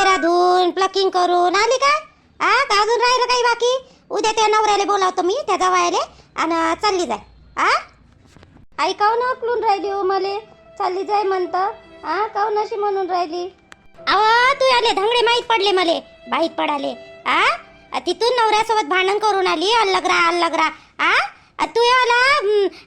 वगैरे धुवून प्लकिंग करून आली का? हा का अजून राहिलं काही बाकी? उद्या त्या नवऱ्याला बोलावतो मी त्या जवायले आणि चालली जाय. आ? आई काऊन अकलून राहिली हो मले? चालली जाय म्हणत. आ काऊन अशी म्हणून राहिली? अव तू आले धंगडे माहीत पडले मले माहीत पडाले. आ? तिथून नवऱ्यासोबत भांडण करून आली अल्लगरा अल्लगरा. आ? तू याला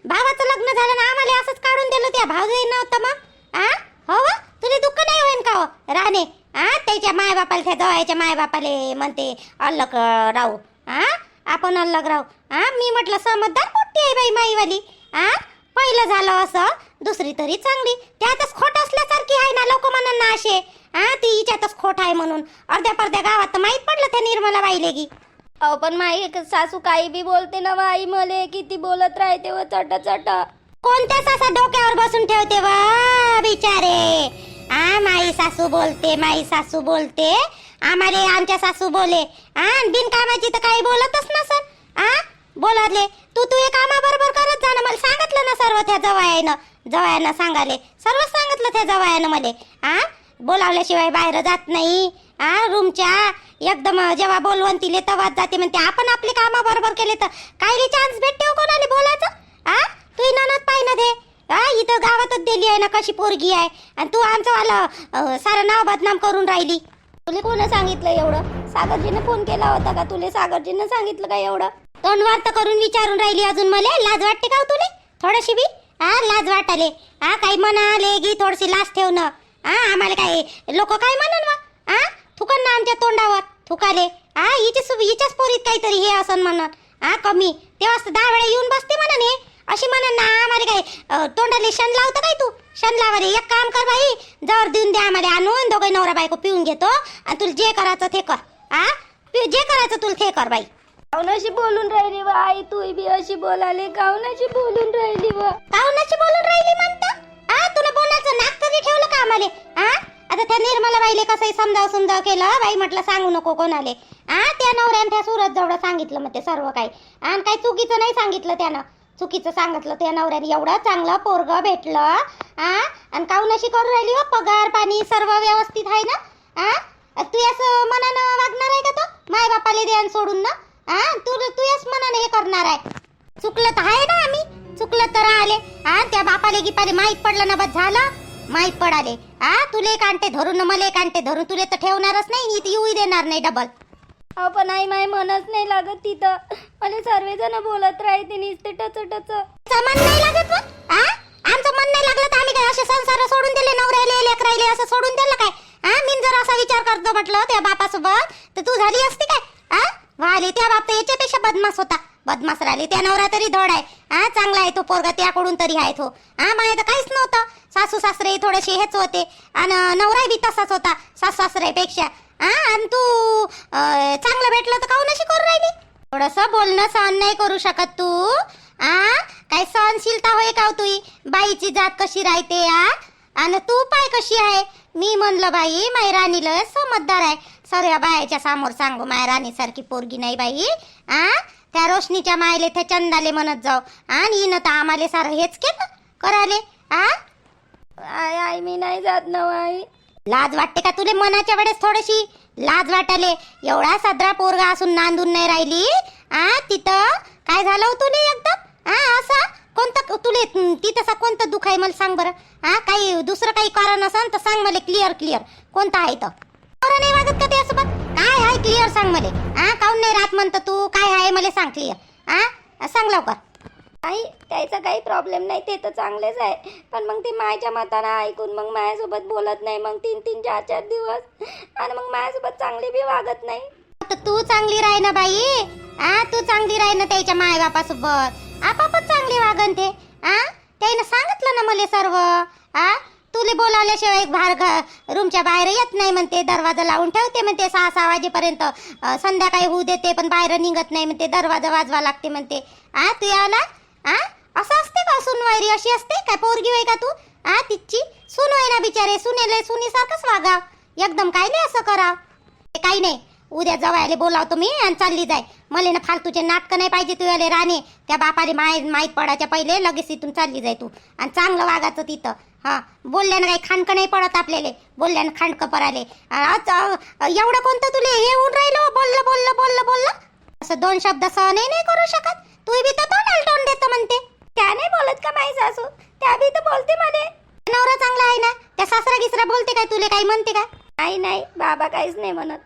भावाचं लग्न झालं ना आम्हाला असंच काढून दिलं त्या भाऊ नव्हतं मग? आ? हो, हो तुला दुःख नाही होईन का हो? राणे आ त्याच्या मायबापाला त्या जवायच्या मायबापाले म्हणते अल्लग अ, राहू. आ आपण अल्लग राहू. आ मी म्हटलं समजदार मोठी आहे बाई माईवाली. आ पहिलं झालं असं दुसरी तरी चांगली. त्यातच खोट असल्यासारखी आहे ना लोक ना असे. हा ती हिच्यातच खोट आहे म्हणून. अर्ध्या पर्ध्या गावात माहीत पडलं त्या निर्मला बाईले की. अहो पण माई सासू काही बी बोलते ना आई मले किती बोलत राहते व चट चट कोणत्या सासा डोक्यावर बसून ठेवते वा बिचारे? आ माई सासू बोलते माई सासू बोलते आम्हाला आमच्या सासू बोले आ बिनकामाची तर काही बोलतच ना सर आ बोलाले तू तू हे कामा बरोबर करत जा ना मला सांगितलं ना सर्व त्या जवायानं जवायानं सांगाले सर्व सांगितलं त्या जवायानं मले आ बोलावल्याशिवाय बाहेर जात नाही आ रूमच्या एकदम जेव्हा बोलवून तिले तवाच जाते म्हणते आपण आपले कामा बरोबर केले तर कायले चान्स भेटते हो कोणाला बोलायचं आ तू ननद पाहिजे दे हा इथं गावातच दिली आहे ना कशी पोरगी आहे. आणि तू आमचं आलं सारं नाव बदनाम करून राहिली. तुले कोण सांगितलं एवढं? सागरजीने फोन केला होता का तुले? सागरजीने सांगितलं का एवढं? तोंडवार तर करून विचारून राहिली अजून मला. लाज वाटते का हो तुले? थोडीशी बी? हा लाज वाटाले. हा काही म्हणाले गी थोडीशी लाज ठेवणं. हा आम्हाला काय लोक काय म्हणन वा? हा थुकन ना आमच्या तोंडावर. थुकाले. हा हिच्या हिच्याच पोरीत काहीतरी हे असन म्हणत हा कमी. तेव्हा दहा वेळा येऊन बसते म्हणन हे. अशी म्हणन ना आम्हाला काय तोंडाले शन लावतं काय तू? शन लावाले एक काम कर बाई जवळ देऊन द्या आम्हाला आणून दोघे नवरा बायको पिऊन घेतो आणि तुला जे करायचं ते कर. पि- जे करायचं तुला ते कर बाई. काऊन अशी बोलून राहिली व आई तू बी अशी बोलाले काऊन अशी बोलून राहिली व? बोलून राहिली म्हणतं? आ तुला बोलायचं नाक तरी ठेवलं का आम्हाला? आ? आता त्या निर्मला बाईले कसंही समजाव समजाव केलं बाई म्हटलं सांगू नको कोणाले. आ त्या नवऱ्यानं त्या सुरत जवळ सांगितलं मग ते सर्व काही. आणि काही चुकीचं नाही सांगितलं त्यानं. चुकीचं सांगितलं त्या नवऱ्याने. एवढं चांगलं पोरग भेटलं आ? आणि काऊनाशी करून राहिली हो? पगार पाणी सर्व व्यवस्थित आहे ना? आ? तू असं मनानं वागणार आहे का तो? माय बापाले देण सोडून ना? आ? तू तू याच मनानं हे करणार आहे. चुकलं तर आहे ना आम्ही? चुकलं तर आले. आ? त्या बापाले गिपाले माहीत पडलं ना बस झालं? माहीत पडाले. आ? तुले कांटे धरून न मला एक धरून. तुले तर ठेवणारच नाही. इथे येऊ देणार नाही डबल अहो पण आई माय मनच नाही लागत तिथं. मला सर्वजण बोलत राहते नुसते टच टच. मन नाही लागत हा आमचं मन नाही लागलं तर आम्ही काय असे संसार सोडून दिले नवऱ्याले लेकरायले असं सोडून दिलं काय? हा मी जर असा विचार करतो म्हटलं त्या बापासोबत तर तू झाली असती काय? हा वाले त्या बाप तर याच्यापेक्षा बदमाश होता. बदमाश राहिली त्या नवरा तरी धड आहे. हा चांगला आहे तो पोरगा त्याकडून तरी आहे तो. हा माझ्या तर काहीच नव्हतं. सासू सासरे थोडेसे हेच होते. आणि नवराही बी तसाच होता सासू सासऱ्यापेक्षा. हा आणि तू अं, चांगलं भेटलं तर काहून अशी करू राहिली? थोडस बोलणं सहन नाही करू शकत तू. आ काय सहनशीलता होय का हो तुई? बाईची जात कशी राहते आ? आणि तू पाय कशी आहे? मी म्हणलं बाई माय राणीला समजदार आहे. सर्व बायाच्या समोर सांगू माय राणी सारखी पोरगी नाही बाई. आ त्या रोशनीच्या मायले त्या चंदाले म्हणत जाऊ. आणि हिनं तर आम्हाला सारं हेच केलं कराले आ? आई आई मी नाही जात ना आई. लाज वाटते का तुले मनाच्या वेळेस थोडीशी? लाज वाटले एवढा सदरा पोरगा असून नांदून नाही राहिली. आ तिथं? काय झालं हो तुले एकदम? आ असं? कोणतं तुले तिथं कोणतं दुःख आहे मला सांग बरं. हा काही दुसरं काही कारण असन तर सांग मला क्लिअर क्लिअर कोणतं आहे तर बरं नाही वागत का त्यासोबत? काय आहे क्लिअर सांग मला. हा काऊन नाही राहत म्हणतं तू? काय आहे मला सांग क्लिअर हा सांग लवकर. नाही त्याचा काही प्रॉब्लेम नाही ते तर चांगलेच आहे. पण मग ते मायच्या मतानं ऐकून मग माझ्यासोबत बोलत नाही मग तीन तीन चार चार दिवस. आणि मग माझ्यासोबत चांगले बी वागत नाही. तर तू चांगली राही ना बाई. आ तू चांगली राही ना त्याच्या माय बापासोबत आपापच चांगली वागन ते. आ त्यानं सांगितलं ना मला सर्व. आ तुले बोलावल्याशिवाय एक बाहेर रूमच्या बाहेर येत नाही म्हणते. दरवाजा लावून ठेवते म्हणते. सहा सहा वाजेपर्यंत संध्याकाळी होऊ देते पण बाहेर निघत नाही म्हणते. दरवाजा वाजवा लागते म्हणते. आ तू यावला आ? असं असते का सुनवायरी अशी असते काय? पोरगी होय का तू? आ तिची सुन ना बिचारे सुनेले सुनीसारखंच वागाव. एकदम काय नाही असं कराव. ते काही नाही. उद्या जवायले बोलावतो मी आणि चालली जाय. मला ना फालतूचे नाटकं नाही पाहिजे तू याले राणे. त्या बापाले माय माहीत पडायच्या पहिले लगेच इथून चालली जाय तू. आणि चांगलं वागायचं तिथं. हा. बोलल्यानं काही खांडकं नाही पडत आपल्याले. बोलल्यानं खांडकं पडाले एवढं कोणतं तुले? हे होऊन राहिलं? बोललं बोललं बोललं बोललं. असं दोन शब्द सहनही नाही करू शकत. तू बी तर तोंडाला तोंड देतो म्हणते. त्या नाही बोलत का माई सासू? त्या बी तर बोलते मध्ये. नवरा चांगला आहे ना? त्या सासरा गिसरा बोलते काय तुले काही म्हणते का? नाही नाही. बाबा काहीच नाही म्हणत.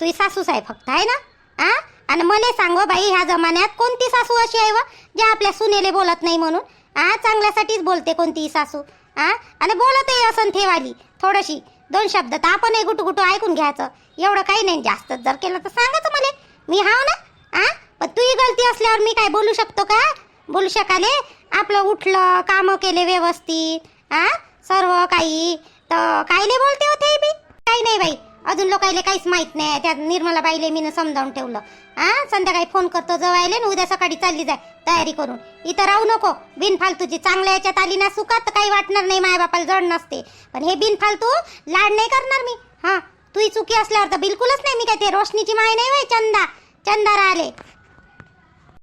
तुझी सासूस आहे फक्त आहे ना? आ? आणि मला सांगो बाई ह्या जमान्यात कोणती सासू अशी आहे व जे आपल्या सुनेले बोलत नाही म्हणून? आ? चांगल्यासाठीच बोलते कोणतीही सासू. आ? आणि बोलतही असं ठेवाली थोडीशी. दोन शब्द तर आपण गुटू गुटू ऐकून घ्यायचं. एवढं काही नाही जास्त जर केलं तर सांगायचं मला. मी हाव ना? आ? पण तुही गलती असल्यावर मी काय बोलू शकतो का? बोलू शकाले? आपलं उठलं कामं केले व्यवस्थित हा सर्व काही. तर कायले बोलते होते बी? काही नाही बाई. अजून लोकायले काहीच माहीत नाही. त्या निर्मला बाईले मी समजावून ठेवलं. हा संध्याकाळी फोन करतो जवायले ना उद्या सकाळी चालली जाय. तयारी करून. इथं राहू नको. बिनफालतूची चांगल्या याच्यात आली ना सुखात तर काही वाटणार नाही. माय बापाला जड नसते. पण हे बिनफालतू लाड नाही करणार मी. हा? तुही चुकी असल्यावर तर बिलकुलच नाही. मी काय ते रोशनीची माय नाही वय चंदा. चंदा राहिले.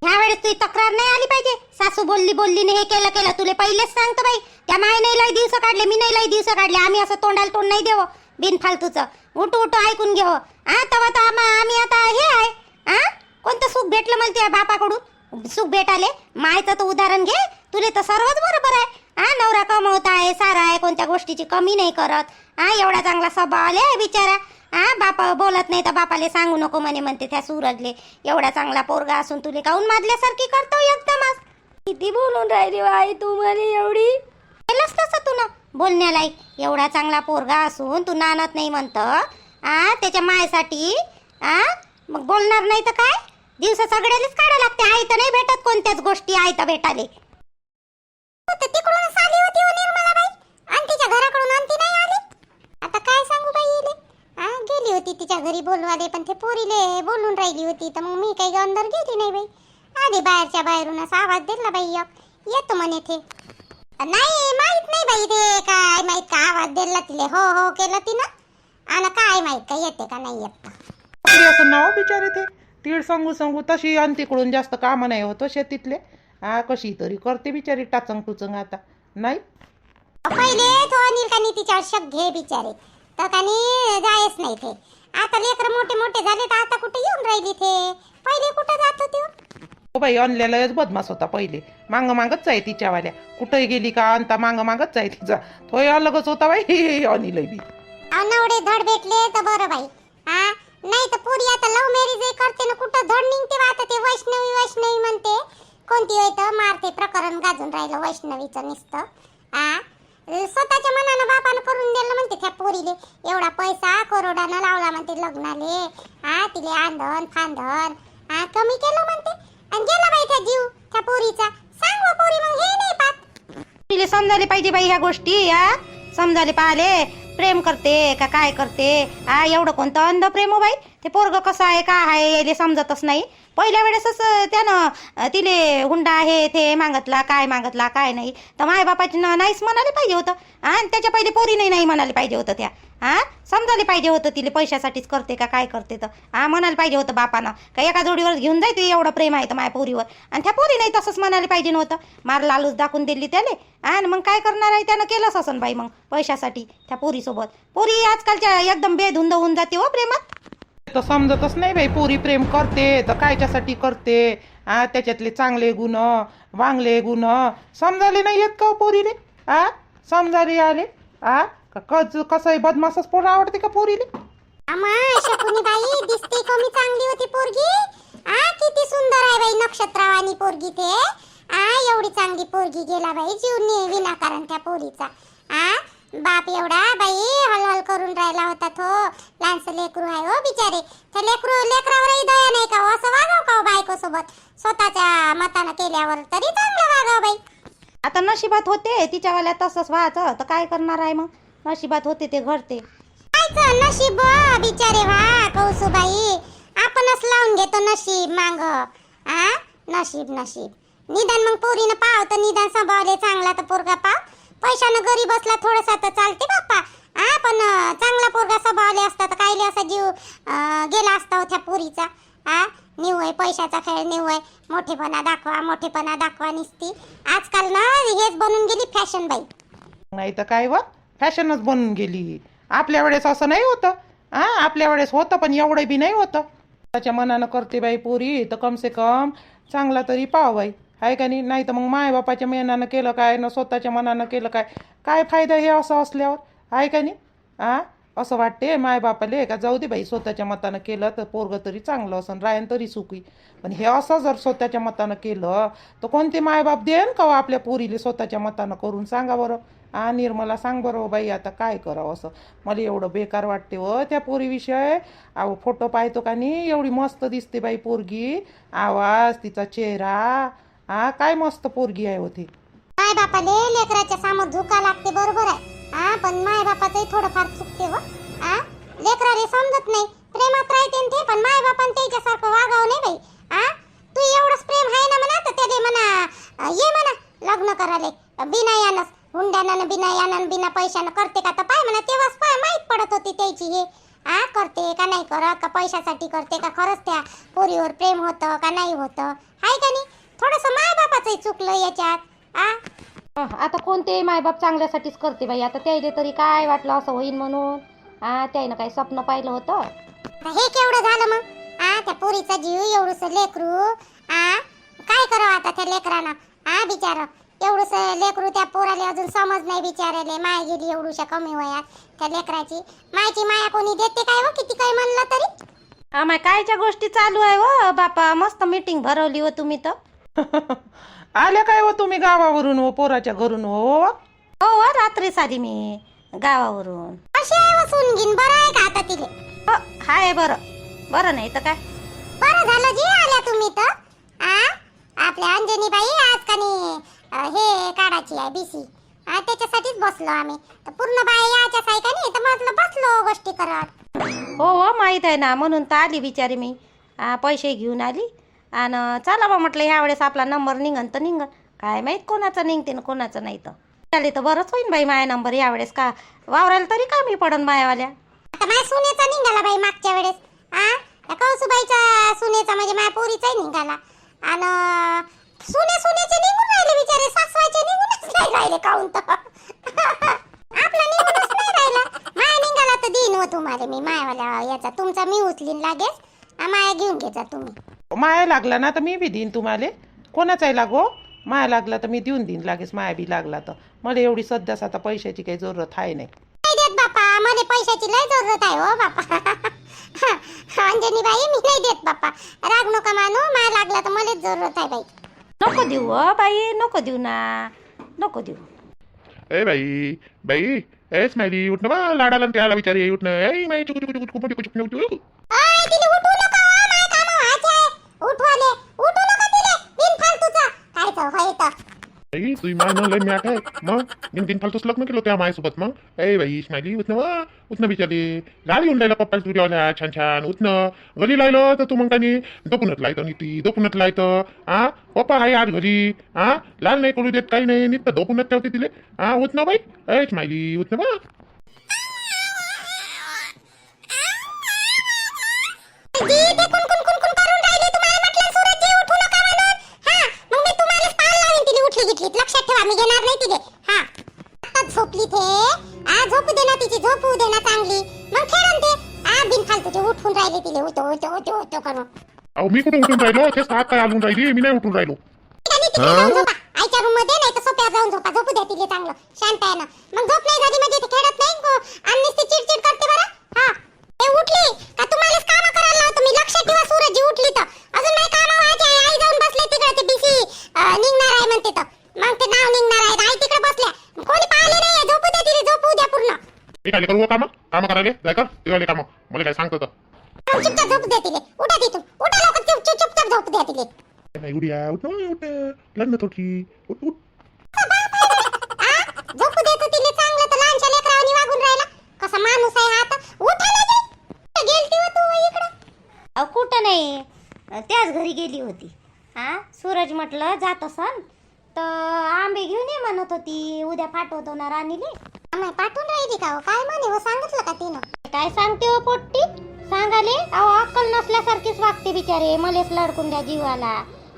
ह्या वेळेस तुझी तक्रार नाही आली पाहिजे. सासू बोलली बोलली नाही हे केलं केलं. तुले पहिलेच सांगतो बाई त्या माय नाही लय दिवस काढले मी नाही लय दिवस काढले. आम्ही असं तोंडाला तोंड नाही देव बिनफालतूचं. उठू उठू ऐकून घेव. हा तेव्हा तर आम्ही आता हे आहे. हा कोणतं सुख भेटलं मला त्या बापाकडून? सुख भेटाले? मायचं तर उदाहरण घे. तुले तर सर्वच बरोबर आहे. हा नवरा कमवत आहे सारा आहे कोणत्या गोष्टीची कमी नाही करत. हा एवढा चांगला स्वभाव आले बिचारा. हा बापा बोलत नाही तर बापाले सांगू नको म्हणे म्हणते त्या सूरजले. एवढा चांगला पोरगा असून तुले काऊन माजल्यासारखी करतो एकदमच किती बोलून राहिली हो आई तू मला एवढी? केलंच तसं तू ना बोलण्यालायक. एवढा चांगला पोरगा असून तू नानत नाही म्हणत आ त्याच्या मायसाठी आ मग बोलणार नाही तर काय? दिवस सगळ्यालाच काढा लागते. आई तर नाही भेटत कोणत्याच गोष्टी आई तर भेटाले. तिकडून आली होती निर्मलाबाई आणि तिच्या घराकडून आणती नाही आली आता काय सांगू बाई येले आ गेली होती तिच्या घरी बोलवाले पण ते पोरीले बोलून राहिली होती. तर मग मी काही अंदर गेली नाही बाई. आधी बाहेरच्या बाहेरूनच आवाज दिला बाई एक. येतो म्हणे ते. नाही माहीत नाही बाई ते काय माहीत का आवाज दिला तिले. हो हो केलं तिनं. आणि काय माहीत का येते का नाही येत. तरी असं नाव बिचारे ते. तीळ सांगू सांगू तशी आणि तिकडून जास्त कामं नाही होतं शेतीतले. हा कशी तरी करते बिचारी टाचंग टुचंग आता. नाही? पहिले तो अनिल कानी तिच्यावर शक घे बिचारे. तर कानी जायच नाही ते. आता लेकर मोठे मोठे झाले तर आता कुठे येऊन राहिली ते? पहिले कुठं जात होती? हो? हो बाई आणलेलाच बदमास होता पहिले. मांग मागच जाय तिच्यावाल्या. कुठंही गेली का आणता मांग मागच जाय तिचा. तो अलगच होता बाई. अनिल बी. अनवडे धड भेटले तर बरं बाई. हा? नाही तर पुरी आता लव्ह मॅरेज करते ना कुठं धड निघते बा आता ते वैष्णवी वैष्णवी म्हणते. कोणती होय तर मारते प्रकरण गाजून राहिलं वैष्णवीचं नुसतं. हा? स्वतःच्या मनानं बापानं करून दिलं म्हणते त्या पोरीले. एवढा पैसा करोडानं लावला म्हणते लग्नाले. हा तिले आंधन फांधन हा कमी केलं म्हणते. आणि गेला बाई त्या जीव त्या पोरीचा. सांग हो पोरी मग हे नाही पाहत. तिले समजायला पाहिजे बाई ह्या गोष्टी या समजायला पाहिले. प्रेम करते का काय करते? आ एवढं कोणतं अंध प्रेम हो बाई? ते पोरग कसं आहे का आहे याले समजतच नाही. पहिल्या वेळेसच त्यानं तिले हुंडा आहे ते मागतला काय मागतला काय नाही. तर माय बापाची नाहीच म्हणाले पाहिजे होतं. आणि त्याच्या पहिले पोरी नाही नाही म्हणाले पाहिजे होतं त्या. हा समजायला पाहिजे होतं तिले पैशासाठीच करते का काय करते तर. हा म्हणायला पाहिजे होतं बापानं. का एका जोडीवर घेऊन जायते एवढं प्रेम आहे तर माझ्या पोरीवर. आणि त्या पोरी नाही तसंच म्हणायला पाहिजे नव्हतं. मार लालूच दाखवून दिली त्याले. आणि मग काय करणार आहे त्यानं? केलंच असं बाई मग पैशासाठी त्या पोरीसोबत. पोरी आजकालच्या एकदम बेधुंद होऊन जाते हो प्रेमात. तर समजतच नाही बाई पोरी प्रेम करते तर कायच्यासाठी करते? आ त्याच्यातले चांगले गुण वांगले गुण समजाले नाही येत का हो पोरीले? आ समजाले आले? आ का कच कसं बदमासच पोरं आवडते का पोरीले? आमा शकुनी बाई दिसते कमी चांगली होती पोरगी? आ किती सुंदर आहे बाई नक्षत्रवाणी पोरगी ते. आ एवढी चांगली पोरगी गेला बाई जीव ने विनाकारण त्या पोरीचा. आ बाप एवढा बाई हलहल करून राहिला होता तो. लहानसं लेकरू आहे हो बिचारे. त्या लेकरू लेकरावरही दया नाही का हो? असं वागाव का बायको सोबत स्वतःच्या मतानं केल्यावर तरी चांगलं वागाव बाई. आता नशिबात होते तिच्यावाल्या तसंच व्हायचं. तर काय करणार आहे मग? नशिबात होते ते घडते कायचं नशीब व बिचारे वा कौसुबाई. आपणच लावून घेतो नशीब मांग. आ? नशीब नशीब. निदान मग पोरीनं पाव तर निदान सांभाळले. चांगला तर पोरगा पैशानं घरी बसला थोडासा तर चालते बाप्पा. आ पण चांगला पोरगा स्वभावले असता तर कायले असा जीव गेला असता हो त्या पोरीचा. हा निव आहे पैशाचा खेळ निव आहे. मोठेपणा दाखवा मोठेपणा दाखवा निसती. आजकाल ना हेच बनून गेली फॅशन बाई. नाही तर काय व? फॅशनच बनून गेली. आपल्या वेळेस असं नाही होतं. हा आपल्या वेळेस होतं पण एवढं बी नाही होतं. त्याच्या मनानं करते बाई पोरी तर कम से कम चांगला तरी पाव बाई. आहे का नाही? नाही तर मग माय बापाच्या केलं काय? न स्वतःच्या मनानं केलं काय? काय फायदा हे असं असल्यावर? आहे का नाही? आ? असं वाटते माय बापाले का? जाऊ दे बाई स्वतःच्या मतानं केलं तर पोरगं तरी चांगलं असं रायन तरी सुखी. पण हे असं जर स्वतःच्या मतानं केलं तर कोणते मायबाप देन का हो आपल्या पोरीले स्वतःच्या मतानं करून? सांगा बरं. आ निर्मला सांग बरं हो बाई आता काय करावं असं? मला एवढं बेकार वाटते व त्या पोरीविषय. अहो फोटो पाहतो का नाही? एवढी मस्त दिसते बाई पोरगी. आवाज तिचा चेहरा. हा काय मस्त पोरगी आहे होती माय बापाले लेकराच्या समोर झुका लागते बरोबर आहे. हा पण माय बापाचंही थोडंफार चुकते आ हा लेकराले समजत नाही. प्रेमात राहते न ते पण माय बापान त्याच्यासारखं वागावं नाही बाई. हा तू एवढंच प्रेम आहे ना म्हणा तर त्याले म्हणा. ये म्हणा लग्न कराले बिना यानच हुंड्यानं बिना यानं बिना पैशानं करते का तर पाय म्हणा तेव्हाच पाय माहीत पडत होती त्याची हे. आ करते का नाही करत का पैशासाठी करते का खरंच त्या पोरीवर प्रेम होतं का नाही होतं. आहे का नाही? थोडंसं माय बापाचंही चुकलं याच्यात हा हं, आता कोणते मायबाप चांगल्यासाठीच करते बाई? आता त्याइले तरी काय वाटलं असं होईन म्हणून? हा त्याईनं काही स्वप्न पाहिलं होतं? आता हे केवढं झालं मग? आ त्या पोरीचा जीव एवढस लेकरू आ? काय करावं आता त्या लेकरानं? आ बिचार? एवढस लेकरू त्या पोराला अजून समज नाही बिचाराले माय गेली एवढूशा कमी वयात त्या लेकराची. मायची माया कोणी देते काय हो? किती काय म्हणलं तरी? आम्हा कायच्या गोष्टी चालू आहे व बापा? मस्त मीटिंग भरवली हो तुम्ही तर. आल्या काय हो तुम्ही गावावरून हो पोराच्या घरून हो? हो हो रात्री साली मी गावावरून. आहे वसून घेईन बरं आहे का आता तिले हो हाय बरं. बरं नाही तर काय? बरं झालं जी आल्या तुम्ही तर. आ? आपल्या अंजनी बाई आज कानी अ, हे काढायची आहे बीसी आ त्याच्यासाठीच बसलो आम्ही. तर पूर्ण आहे का नाही? तर म्हटलं बसलो गोष्टी करत हो हो माहीत आहे ना म्हणून तर आली बिचारी मी. हा, पैसे घेऊन आली. आणि चला बा म्हटलं ह्यावेळेस आपला नंबर निघन तर निघन. काय माहीत कोणाचं निघते ना कोणाचं नाही तर. चाले तर बरंच होईन बाई माया नंबर यावेळेस का? वावरायला तरी कमी पडन मायावाल्या? आता माझ्या सुनेचा निघाला बाई मागच्या वेळेस. आ? कौसुबाईचा सुनेचा म्हणजे माझ्या पोरीचाही निघाला. आणि सुने सुनेचे निघून राहिले बिचारे. सासवाचे निघूनच नाही राहिले काऊन तर. आपला निघूनच नाही राहिला. माया निघाला तर देईन व तुम्हाला मी मायावाल्या याचा. तुमचा मी उचलीन लागेल आ, माया घेऊन घेचा तुम्ही. माया लागला ना तर मी बी देईन तुम्हाला. कोणाचाही लागो. माया लागला तर मी देऊन देईन लागेच. माया बी लागला तर. मला एवढी सध्याच आता पैशाची काही जरूरत आहे नाही. नाही देत बापा. मला पैशाची लय जरूरत आहे हो बापा. अंजनी बाई मी नाही देत बापा. राग नका मानू. माया लागला तर मलाच जरूरत आहे बाई. नको देऊ अ बाई. नको देऊ ना. नको देऊ. ए बाई बाई ए स्माइली उठ ना बा. लाडाला त्याला विचारे उठ ना. ए माई चुकू चुकू चुकू चुकू चुकू चुकू चुकू. तिले उठवू नका हो, माय कामं व्हायचे आहे. उठवाले उठू नका तिले बिनफालतूचा. कायचं होय तर बाई तुझी माय म्याक आहे मग? दिन दिन फालतूच लग्न केलं त्या मायसोबत मग? ए बाई स्माइली उठ ना बा उठ ना बिचारी. गाडी येऊन राहिला पप्पा तुझ्या छान छान उठ ना घरी लायलं तर तू मग काही दपुनत लायतं नीती दपुनत लायतं. हा पप्पा आहे आज घरी. हा लाल नाही करू देत काही नाही. नीत दपुनत ठेवते तिले. हा उठ ना बाई. ए स्माइली उठ ना बा जी, ते कुण कुण कुण कुण करून राहिले तुम्हाला म्हटलं सूरजजी उठू नका म्हणून हा मग मी तुम्हाला पाल लावीन तिने उठली गिटलीत लक्षात ठेवा मी घेणार नाही तिले हा. आता झोपली ते. आ झोपू दे ना तिची झोपू दे ना चांगली. मग खेळून ते. आ बिनफालतूचे उठून राहिले तिले उठो उठो उठो उठो करून. अहो मी कुठे उठून राहिलो? तेच हात काय आलून राहिली मी नाही उठून राहिलो. तिकडे तिकडे जाऊन झोपा. आईच्या रूममध्ये नाही तर सोप्यावर जाऊन झोपा. झोपू द्या तिले चांगलं. शांत आहे ना. मग झोप नाही झाली म्हणजे ते खेळत नाही गो- आणि नुसती चिडचिड करते बरं. हा. ते उठली. का तुम्हालाच काम करायला लावतो? मी लक्षात ठेवा सूरजची उठली तर अजून नाही काम व्हायचे आहे आई जाऊन बसले तिकडे ते बीसी निघणार आहे म्हणते तर मग ते नाव निघणार आहे आई तिकडे बसल्या कोणी पाहिले नाही झोपू द्या तिले झोपू द्या पूर्ण मी काय करू काम? काम करायला? जाय कर ते वाले काम. मला काय सांगतो तर. जाऊन चुपचाप झोपू द्या तिले. उठा तिथून. उठा लवकर चुप चुप चुपचाप झोपू द्या तिले. नाही उड्या उठ ना उठ लग्न थोडकी उठ उठ. आ? झोपू देतो तिले. चांगलं तर लहानशा लेकरावानी वागून राहिला. कसा माणूस आहे हा उठा ना गेलती हो तू इकडं? अहो कुठं नाही. त्याच घरी गेली होती. हा सूरज म्हटलं जात असन. तर आंबे घेऊन ये म्हणत होती. उद्या पाठवतो ना राणीले. आम्ही पाठवून राहिली का हो? काय म्हणे हो? सांगितलं का तिनं? काय सांगते हो पोट्टी? सांगाले अहो अक्कल नसल्यासारखीच वागते बिचारे. मलेच लडकुंड्या जीवाला.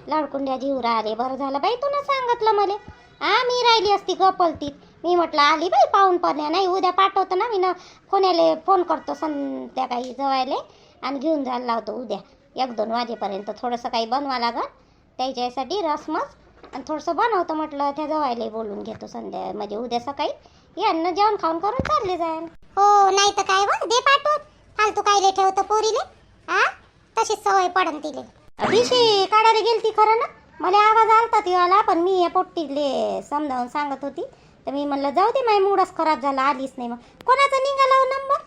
लडकुंड्या जीव राहिले बरं झालं बाई तुला सांगितलं मले. हा मी राहिली असती गपलतीत मी म्हटलं आली बाई पाहून पण्या नाही उद्या पाठवतो ना. मी ना कोणाला फोन करतो संध्याकाळी जवायले आणि घेऊन जायला लावतो उद्या. एक दोन वाजेपर्यंत थोडंसं काही बनवा लागल. त्याच्यासाठी रसमस आणि थोडंसं बनवतो म्हटलं त्या जवायला बोलून घेतो संध्या. म्हणजे उद्या सकाळी. यांना जेवण खाऊन करून चालले जाईल हो नाही तर काय व? दे पाठवून. फालतू कायले ठेवतं पोरीले? आ? तशीच सवय पडन तिले. दिशी काढायला गेलती खरं ना? मला आवाज आलता तिवाला पण मी या पोट्टीले समजावून सांगत होती. तर मी म्हणलं जाऊ दे माझी मूडच खराब झाला आलीच नाही मग. कोणाचा निघाला हो नंबर?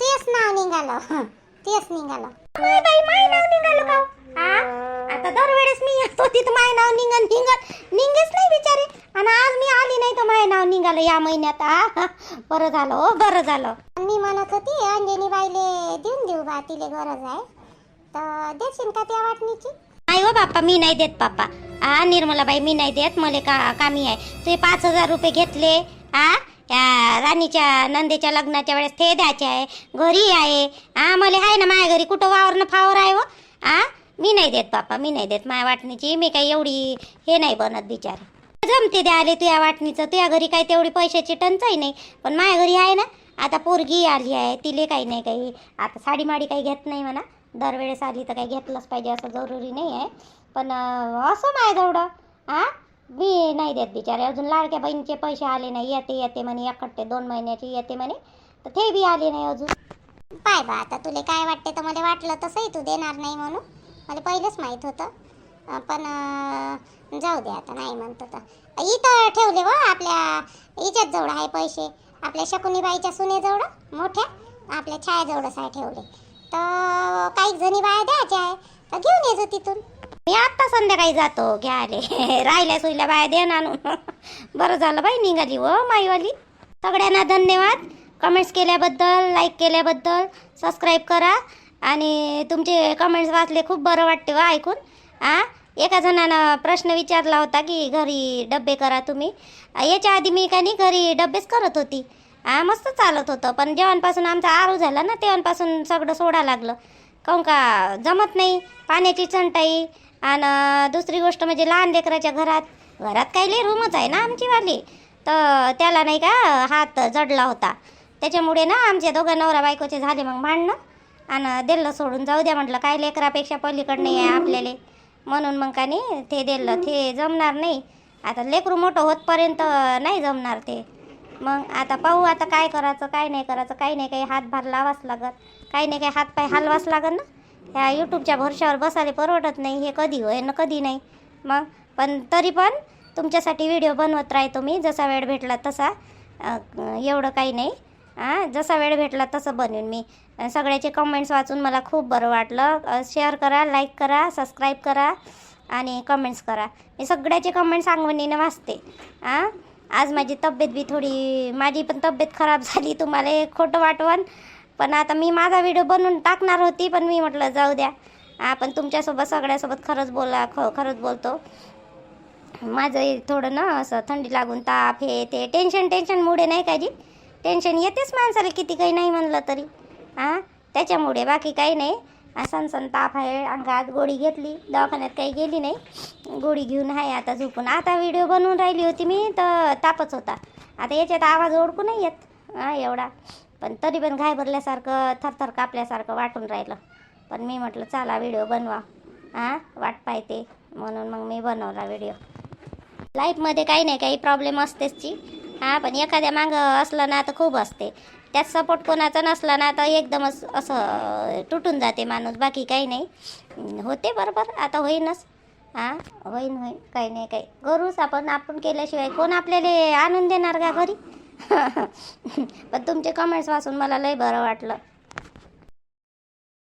तेच नाव निघालं. हं, तेच निघालं. नाही बाई माय नाव निघालं का हो? हा? आता दरवेळेस मी येत होती तर माय नाव निघन निघत निघेच नाही बिचारे. आणि आज मी आली नाही तर माय नाव निघालं या महिन्यात. आ बरं झालं हो बरं झालं. मी म्हणत होती अंजनी बाईले देऊन देऊ बा तिले गरज आहे. तर देशील का त्या वाटणीची? नाही हो बाप्पा मी नाही देत बाप्पा. हा निर्मलाबाई मी नाही देत. मला का कामी आहे. ते पाच हजार रुपये घेतले. हा या राणीच्या नंदेच्या लग्नाच्या वेळेस ते द्यायचे आहे. घरी आहे. हा मला आहे ना माझ्या घरी कुठं वावरनं फावर आहे हो. हा मी नाही देत बाप्पा मी नाही देत. माया वाटणीची मी काही एवढी हे नाही बनत बिचार. जमते द्याले तुझ्या वाटणीचं तुझ्या घरी काही तेवढी पैशाची टंचाई नाही. पण माझ्या घरी आहे ना आता पोरगी आली आहे तिले काही नाही काही. आता साडी माडी काही घेत नाही म्हणा. दरवेळेस आली तर काही घेतलंच पाहिजे असं जरुरी नाही आहे. पण असं असं माझ्याजवळं हा मी नाही देत बिचारे. अजून लाडक्या बहिणीचे पैसे आले नाही. येते येते म्हणे एकट्टे दोन महिन्याची येते म्हणे. तर ते बी आले नाही अजून. पाय बा आता तुले काय वाटते तर मला वाटलं तसंही तू देणार नाही म्हणून. मला पहिलंच माहीत होतं. पण जाऊ दे आता नाही म्हणतो तर इथं ठेवले व आपल्या हिच्यात जवळ आहे पैसे. आपल्या शकुनीबाईच्या सुनेजवळ मोठ्या आपल्या छायाजवळच आहे ठेवले. तर काही जणी बाया द्यायच्या आहे तर घेऊन येजो तिथून. मी आत्ता संध्याकाळी जातो घ्यायले राहिल्या सुईल्या बाया दे आणून. बरं झालं बाई निघाली व माईवाली. सगळ्यांना धन्यवाद. कमेंट्स केल्याबद्दल लाईक केल्याबद्दल सबस्क्राईब करा. आणि तुमचे कमेंट्स वाचले खूप बरं वाटते वा ऐकून. आ? एका जणानं प्रश्न विचारला होता की घरी डब्बे करा तुम्ही. याच्या आधी मी का नाही घरी डब्बेच करत होती. हा मस्त चालत होतं. पण जेवणपासून आमचा आरू झाला ना तेव्हापासून सगळं सोडा लागलं. काहून का जमत नाही? पाण्याची चंटाई आणि दुसरी गोष्ट म्हणजे लहान लेकराच्या घरात घरात काही लई रूमच आहे ना आमचीवाली. तर त्याला नाही का हात जडला होता. त्याच्यामुळे ना आमच्या दोघं नवरा बायकोचे झाले मग भांडणं. आणि दिलं सोडून जाऊ द्या म्हटलं काय लेकरापेक्षा पलीकडं नाही आहे आपल्याला. म्हणून मग का नाही ते दिलं ते जमणार नाही. आता लेकरू मोठं होतपर्यंत नाही जमणार ते. मग आता पाहू आता काय करायचं काय नाही करायचं काही नाही काही हातभार लावाच लागत काही नाही काही हातपाय हलवाच लागत ना. ह्या यूट्यूबच्या भरशावर बसायला परवडत नाही हे कधी होय ना कधी नाही. मग पण तरी पण तुमच्यासाठी व्हिडिओ बनवत राहतो मी जसा वेळ भेटला तसा. एवढं काही नाही. हां जसा वेळ भेटला तसं बनवेन मी. सगळ्याचे कमेंट्स वाचून मला खूप बरं वाटलं. शेअर करा लाईक करा सबस्क्राईब करा आणि कमेंट्स करा. मी सगळ्याचे कमेंट्स सांगवणीनं वाचते. आ आज माझी तब्येत बी थोडी माझी पण तब्येत खराब झाली तुम्हाला हे खोटं वाटवण. पण आता मी माझा व्हिडिओ बनवून टाकणार होती पण मी म्हटलं जाऊ द्या. आपण पण तुमच्यासोबत सगळ्यासोबत खरंच बोला ख खरंच बोलतो. माझं थोडं ना असं थंडी लागून ताप हे ते टेन्शन टेन्शनमुळे नाही का जी? टेन्शन येतेच माणसाला किती काही नाही म्हणलं तरी. हां? त्याच्यामुळे बाकी काही नाही. सण सण ताप आहे अंगात गोळी घेतली. दवाखान्यात काही गेली नाही. गोळी घेऊन आहे आता झोपून. आता व्हिडिओ बनवून राहिली होती मी तर तापच होता. आता याच्यात आवाज ओळखू नाही येत. हां एवढा. पण तरी पण घाबरल्यासारखं थरथर कापल्यासारखं वाटून राहिलं. पण मी म्हटलं चला व्हिडिओ बनवा. हां? वाट पाहते. म्हणून मग मी बनवला व्हिडिओ. लाईफमध्ये काही नाही काही प्रॉब्लेम असतेच ची. हां पण एखाद्या मागं असलं ना तर खूप असते. त्यात सपोर्ट कोणाचा नसला ना तर एकदमच असं तुटून जाते माणूस. बाकी काही नाही. होते बरोबर. आता होईनच. हां होईन होईन. काही नाही काही. करूच आपण. आपण केल्याशिवाय कोण आपल्याला आणून देणार का घरी? पण तुमचे कमेंट्स वाचून मला लय बरं वाटलं.